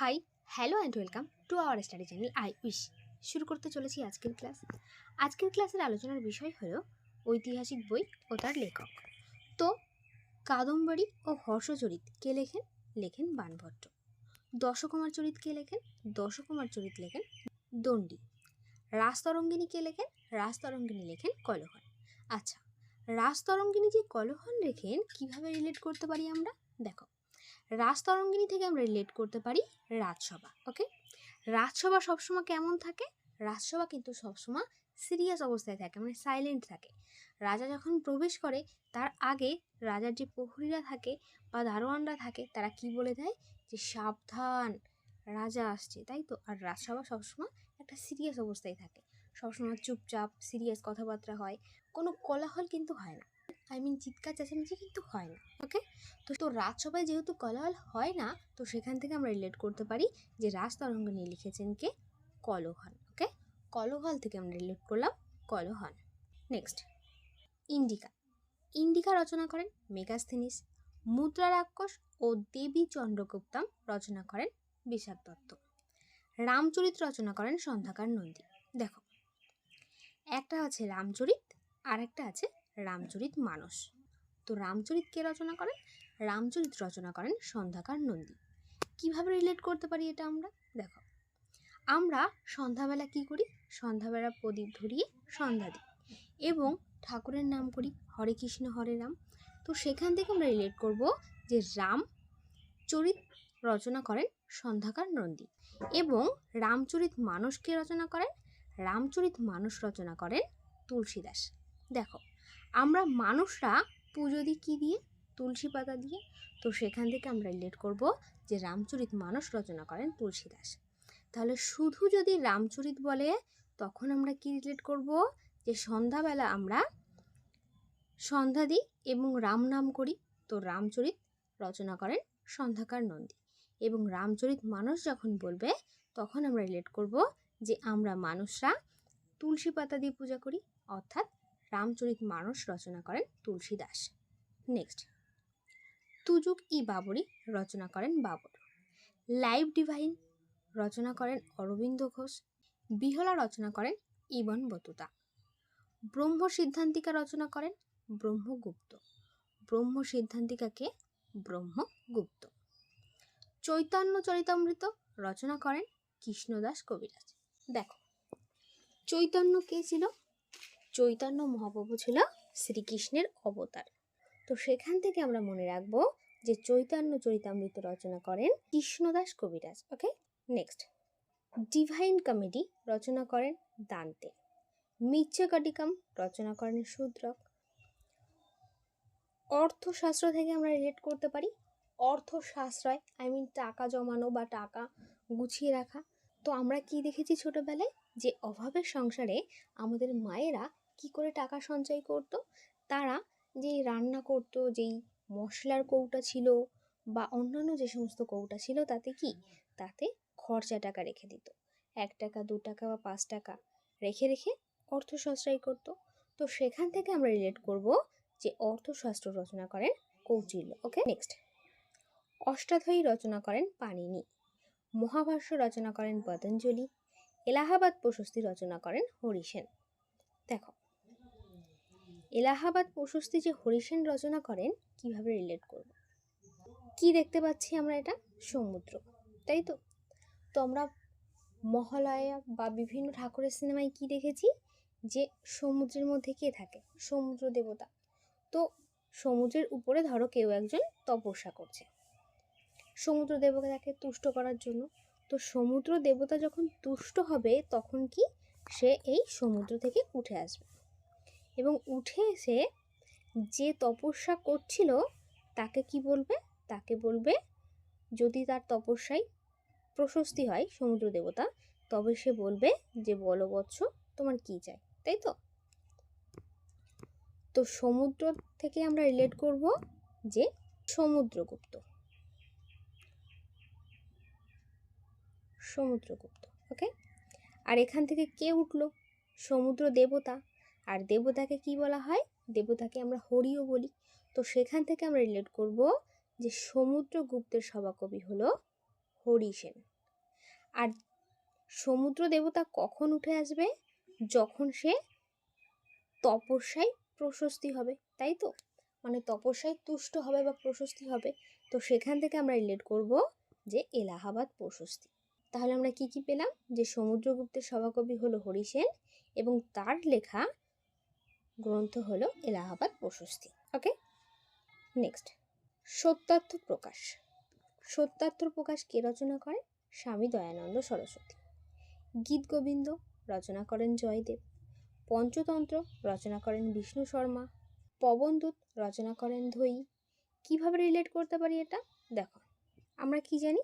Hi hello and welcome to our study channel I wish শুরু করতে চলেছি আজকের ক্লাস আজকের ক্লাসের আলোচনার বিষয় হলো ঐতিহাসিক বই ও তার লেখক। তো কাদম্বরী ও হর্ষচরিত কে লেখেন? লেখেন বাণভট্ট দশকুমার চরিত কে লেখেন? দশকুমার চরিত লেখেন দণ্ডী। রাজতরঙ্গিনী কে লেখেন? রাজতরঙ্গিনী লেখেন কলহন আচ্ছা রাজতরঙ্গিনী যে কলহন লেখেন, কীভাবে রিলেট করতে পারি আমরা? দেখো রাজতরঙ্গিনী থেকে আমরা রিলেট করতে পারি রাজসভা ওকে রাজসভা সবসময় কেমন থাকে? রাজসভা কিন্তু সবসময় সিরিয়াস অবস্থায় থাকে মানে সাইলেন্ট থাকে। রাজা যখন প্রবেশ করে, তার আগে রাজার যে প্রহরীরা থাকে বা দারোয়ানরা থাকে, তারা কি বলে দেয়? যে সাবধান, রাজা আসছে, তাই তো? আর রাজসভা সবসময় একটা সিরিয়াস অবস্থায় থাকে। সবসময় চুপচাপ সিরিয়াস কথাবার্তা হয়। কোনো কোলাহল কিন্তু হয় না। আই মিন চিৎকার চেঁচামেচি কিন্তু হয় না ওকে তো তো রাজসভায় যেহেতু কলহল হয় না, তো সেখান থেকে আমরা রিলেট করতে পারি যে রাজ তরঙ্গ নিয়ে লিখেছেন কে? কলহন ওকে কলহল থেকে আমরা রিলেট করলাম কলহন। Next Indica. ইন্ডিকা রচনা করেন মেগাস্থেনিস মুদ্রা রাক্ষস ও দেবী চন্দ্রগুপ্তম রচনা করেন বিশাখ দত্ত। রামচরিত রচনা করেন সন্ধ্যাকার নন্দী। দেখো, একটা আছে রামচরিত আর একটা আছে রামচরিত মানস। তো রামচরিত কে রচনা করেন? রামচরিত রচনা করেন সন্ধ্যাকার নন্দী। কীভাবে রিলেট করতে পারি এটা আমরা? দেখো, আমরা সন্ধ্যাবেলা কি করি? সন্ধ্যাবেলা প্রদীপ ধরিয়ে সন্ধ্যা দিই এবং ঠাকুরের নাম করি হরে কৃষ্ণ, হরে রাম। তো সেখান থেকে আমরা রিলেট করব যে রাম চরিত রচনা করেন সন্ধ্যাকার নন্দী এবং রামচরিত মানসকে রচনা করেন? রামচরিত মানস রচনা করেন তুলসীদাস দেখো আমরা মানুষরা পুজো দিই কী দিয়ে? তুলসী পাতা দিয়ে। তো সেখান থেকে আমরা রিলেট করব যে রামচরিত মানস রচনা করেন তুলসীদাস তাহলে শুধু যদি রামচরিত বলে, তখন আমরা কি রিলেট করব? যে সন্ধ্যাবেলা আমরা সন্ধ্যা দিই এবং রাম নাম করি। তো রামচরিত রচনা করেন সন্ধ্যাকার নন্দী। এবং রামচরিত মানুষ যখন বলবে, তখন আমরা রিলেট করব যে আমরা মানুষরা তুলসী পাতা দিয়ে পূজা করি। অর্থাৎ রামচরিত মানস রচনা করেন তুলসী দাস। নেক্সট তুজুক ই বাবরি রচনা করেন বাবর। লাইভ ডিভাইন রচনা করেন অরবিন্দ ঘোষ। বিহলা রচনা করেন ইবন বতুতা। ব্রহ্ম সিদ্ধান্তিকা রচনা করেন ব্রহ্মগুপ্ত। ব্রহ্ম সিদ্ধান্তিকাকে ব্রহ্মগুপ্ত। চৈতন্য চরিতামৃত রচনা করেন কৃষ্ণদাস কবিরাজ। দেখো, চৈতন্য কে ছিল? চৈতন্য মহাপ্রভু ছিল শ্রীকৃষ্ণের অবতার। তো সেখান থেকে আমরা মনে রাখব যে চৈতন্য চরিতামৃত রচনা করেন Krishnadas Kaviraj, okay? Next Divine Comedy রচনা করেন দান্তে। মিচ্ছকটিকম রচনা করেন শূদ্রক। অর্থশাস্ত্র থেকে আমরা রিলেট করতে পারি। অর্থশাস্ত্রয় আই মিন টাকা জমানো বা টাকা গুছিয়ে রাখা। তো আমরা কি দেখেছি ছোটোবেলায়? যে অভাবের সংসারে আমাদের মায়েরা কি করে টাকা সঞ্চয় করতো? তারা যেই রান্না করতো, যেই মশলার কৌটা ছিল বা অন্যান্য যে সমস্ত কৌটা ছিল তাতে কি? তাতে খরচা টাকা রেখে দিত। এক টাকা, দু টাকা বা পাঁচ টাকা রেখে রেখে অর্থ সঞ্চয় করতো। তো সেখান থেকে আমরা রিলেট করব যে অর্থশাস্ত্র রচনা করেন কৌটিল্য। ওকে নেক্সট অষ্টাধ্যায়ী রচনা করেন পাণিনি। মহাভাষ্য রচনা করেন পতঞ্জলি। এলাহাবাদ প্রশস্তি রচনা করেন হরিসেন দেখো এলাহাবাদ প্রশস্তি যে হরিসেন রচনা করেন, কীভাবে রিলেট করব? কি দেখতে পাচ্ছি আমরা এটা? সমুদ্র, তাই তো? তো আমরা মহালয়া বা বিভিন্ন ঠাকুরের সিনেমায় কি দেখেছি? যে সমুদ্রের মধ্যে কে থাকে? সমুদ্র দেবতা। তো সমুদ্রের উপরে ধরো কেউ একজন তপস্যা করছে। সমুদ্র দেবতাকে তুষ্ট করার জন্য। তো সমুদ্র দেবতা যখন তুষ্ট হবে, তখন কি সে এই সমুদ্র থেকে উঠে আসবে? এবং উঠে এসে যে তপস্যা করছিল, তাকে কি বলবে? তাকে বলবে, যদি তার তপস্যায় প্রশস্তি হয় সমুদ্র দেবতা, তবে সে বলবে যে, বলো বৎস, তোমার কি চাই? তাই তো? তো সমুদ্র থেকে আমরা রিলেট করব যে, সমুদ্রগুপ্ত। সমুদ্রগুপ্ত ওকে আর এখান থেকে কে উঠল? সমুদ্র দেবতা। আর দেবতাকে কি বলা হয়? দেবতাকে আমরা হরিও বলি। তো সেখান থেকে আমরা রিলেট করব যে সমুদ্রগুপ্তের সভাকবি হলো হরিসেন আর সমুদ্র দেবতা কখন উঠে আসবে? যখন সে তপস্যায় প্রশস্তি হবে, তাই তো? মানে তপস্যায় তুষ্ট হবে বা প্রশস্তি হবে। তো সেখান থেকে আমরা রিলেট করব যে এলাহাবাদ প্রশস্তি। তাহলে আমরা কি কি পেলাম? যে সমুদ্রগুপ্তের সভাকবি হলো হরিসেন এবং তার লেখা গ্রন্থ হলো এলাহাবাদ প্রশস্তি। ওকে নেক্সট সত্যার্থ প্রকাশ। সত্যার্থ প্রকাশ কে রচনা করে? স্বামী দয়ানন্দ সরস্বতী। গীত গোবিন্দ রচনা করেন জয়দেব। পঞ্চতন্ত্র রচনা করেন বিষ্ণু শর্মা। পবনদূত রচনা করেন ধৈ কীভাবে রিলেট করতে পারি এটা? দেখো, আমরা কি জানি?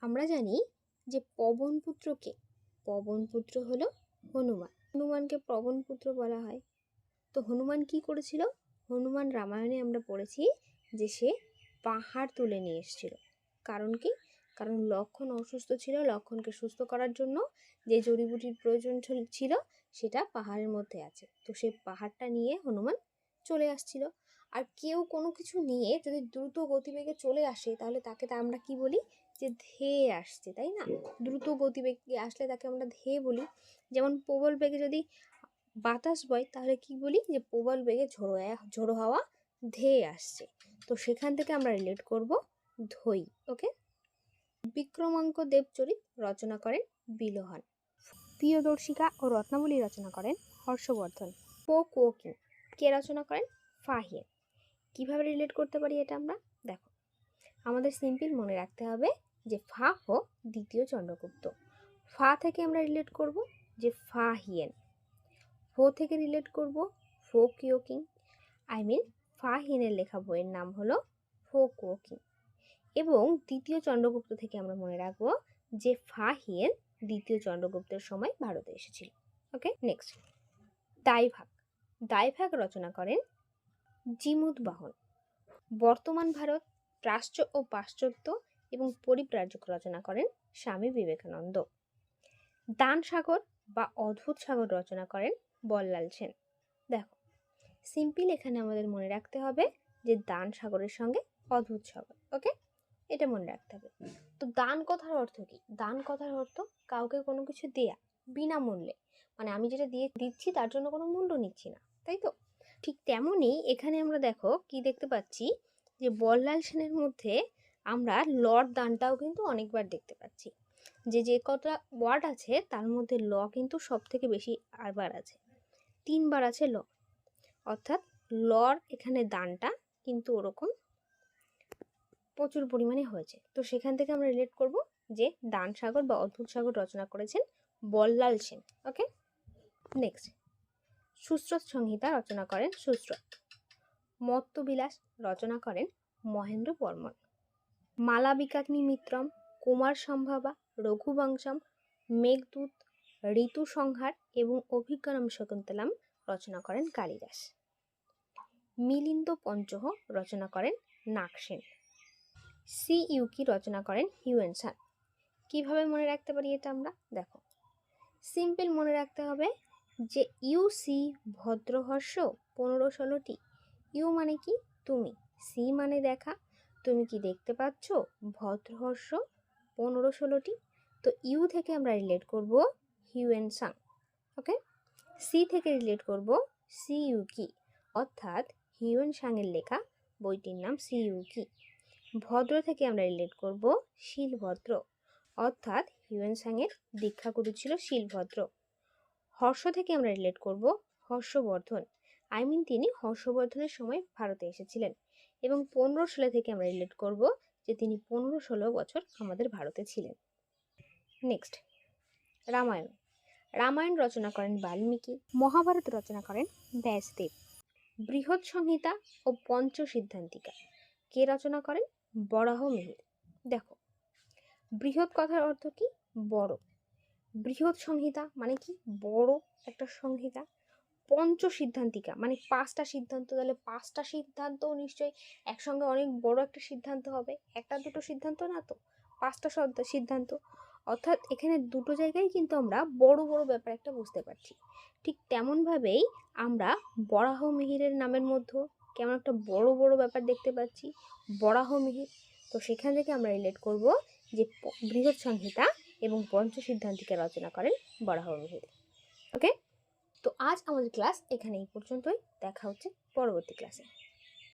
আমরা জানি যে পবনপুত্রকে, পবনপুত্র হলো হনুমান। হনুমানকে পবনপুত্র বলা হয়। হনুমান কি করেছিল? হনুমান রামায়ণে আমরা পড়েছি যে সে পাহাড় তুলে নিয়ে এসেছিল। কারণ কি? কারণ লক্ষণ অসুস্থ ছিল, লক্ষণকে সুস্থ করার জন্য যে জড়িবুটির প্রয়োজন ছিল, সেটা পাহাড়ের মধ্যে আছে। তো সে পাহাড়টা নিয়ে হনুমান চলে আসছিল। আর কেউ কোনো কিছু নিয়ে যদি দ্রুত গতিবেগে চলে আসে, তাহলে তাকে তা আমরা কি বলি? যে ধেয়ে আসছে, তাই না? দ্রুত গতিবেগে আসলে তাকে আমরা ধেয়ে বলি। যেমন প্রবল বেগে যদি বাতাস বয়, তাহলে কি বলি যে প্রবল বেগে ঝোড়ো ঝোড়ো হাওয়া ধেয়ে আসছে। তো সেখান থেকে আমরা রিলেট করব ধই ওকে বিক্রমাঙ্ক দেবচরিত রচনা করেন বিলোহন। প্রিয়দর্শিকা ও রত্নাবলী রচনা করেন হর্ষবর্ধন। ফোক ওকিং কে রচনা করেন? ফাহিয়েন কীভাবে রিলেট করতে পারি এটা আমরা? দেখো, আমাদের সিম্পল মনে রাখতে হবে যে ফা হো দ্বিতীয় চন্দ্রগুপ্ত। ফা থেকে আমরা রিলেট করব যে ফা হিয়েন ফো থেকে রিলেট করব, ফো কিওকিং আই মিন ফা হিয়েনের লেখা বইয়ের নাম হলো ফো কোকিং এবং দ্বিতীয় চন্দ্রগুপ্ত থেকে আমরা মনে রাখব যে ফা হিয়েন দ্বিতীয় চন্দ্রগুপ্তের সময় ভারতে এসেছিল। ওকে নেক্সট দাইভাগ দাইভাগ রচনা করেন জিমুদ বাহন। বর্তমান ভারত, প্রাচ্য ও পাশ্চাত্য এবং পরিব্রাজক রচনা করেন স্বামী বিবেকানন্দ। দান সাগর বা অদ্ভুত সাগর রচনা করেন বল্লাল সেন দেখো, সিম্পল এখানে আমাদের মনে রাখতে হবে যে দান সাগরের সঙ্গে অদ্ভুত সাগর, ওকে? এটা মনে রাখতে হবে। তো দান কথার অর্থ কি? দান কথার অর্থ কাউকে কোনো কিছু দেয়া বিনামূল্যে। মানে আমি যেটা দিয়ে দিচ্ছি তার জন্য কোনো মূল্য নিচ্ছি না, তাই তো? ঠিক তেমনই এখানে আমরা দেখো কি দেখতে পাচ্ছি? যে বল্লাল সেনের মধ্যে আমরা লর দানটাও কিন্তু অনেকবার দেখতে পাচ্ছি। যে যে কটা ওয়ার্ড আছে তার মধ্যে ল কিন্তু সব থেকে বেশি আরবার আছে। তিনবার আছে ল। অর্থাৎ লর এখানে দানটা কিন্তু ওরকম প্রচুর পরিমাণে হয়েছে। তো সেখান থেকে আমরা রিলেট করব যে দান সাগর বা অদ্ভুত সাগর রচনা করেছেন বল্লাল সেন। ওকে নেক্সট সুস্রত সংহিতা রচনা করেন সুস্রত মত্তবিলাস রচনা করেন মহেন্দ্র বর্মন। মালাবিকাগ্নি মিত্রম কুমার সম্ভাবা রঘুবংশম, মেঘদূত ঋতু সংহার এবং অভিজ্ঞানম শকুন্তলাম রচনা করেন কালিদাস। মিলিন্দ পঞ্চহ রচনা করেন নাকসেন সি ইউকি রচনা করেন হিউয়েনসান কীভাবে মনে রাখতে পারি এটা আমরা? দেখো। সিম্পল মনে রাখতে হবে যে ইউ সি ভদ্রহর্ষ পনেরো ষোলোটি। ইউ মানে কি? তুমি। সি মানে দেখা। তুমি কি দেখতে পাচ্ছ? ভদ্রহর্ষ পনেরো ষোলোটি। তো ইউ থেকে আমরা রিলেট করব হিউয়েন সাং, ওকে? সি থেকে রিলেট করব, সি ইউ কি, অর্থাৎ হিউয়েন সাংয়ের লেখা বইটির নাম সি ইউ কি। ভদ্র থেকে আমরা রিলেট করব শিলভদ্র, অর্থাৎ হিউয়েন সাংয়ের দীক্ষাগুরু ছিল শিলভদ্র। হর্ষ থেকে আমরা রিলেট করব হর্ষবর্ধন আই মিন তিনি হর্ষবর্ধনের সময় ভারতে এসেছিলেন এবং পনেরো ষোলো থেকে আমরা রিলেট করব যে তিনি পনেরো ষোলো বছর আমাদের ভারতে ছিলেন। নেক্সট রামায়ণ। রামায়ণ রচনা করেন বাল্মীকি, মহাভারত রচনা করেন ব্যাসদেব, বৃহৎ সংহিতা ও পঞ্চ সিদ্ধান্তিকা কে রচনা করেন? বরাহ মিহির। দেখো, বৃহৎ কথার অর্থ কি? বড়। বৃহৎ সংহিতা মানে কি? বড় একটা সংহিতা। পঞ্চ সিদ্ধান্তিকা মানে পাঁচটা সিদ্ধান্ত। তাহলে পাঁচটা সিদ্ধান্ত নিশ্চয়ই একসঙ্গে অনেক বড় একটা সিদ্ধান্ত হবে। একটা দুটো সিদ্ধান্ত না তো? পাঁচটা সিদ্ধান্ত। অর্থাৎ এখানে দুটো জায়গায় কিন্তু আমরা বড় বড় ব্যাপার একটা বুঝতে পারছি। ঠিক তেমনভাবেই আমরা বরাহ মিহিরের নামের মধ্যে কেমন একটা বড় বড় ব্যাপার দেখতে পাচ্ছি, বরাহ মিহির। তো সেখান থেকে আমরা রিলেট করব যে বৃহৎ সংহিতা এবং পঞ্চসিদ্ধান্তিকে রচনা করেন বরাহ মিহির। ওকে তো আজ আমাদের ক্লাস এখানে এই পর্যন্তই। দেখা হচ্ছে পরবর্তী ক্লাসে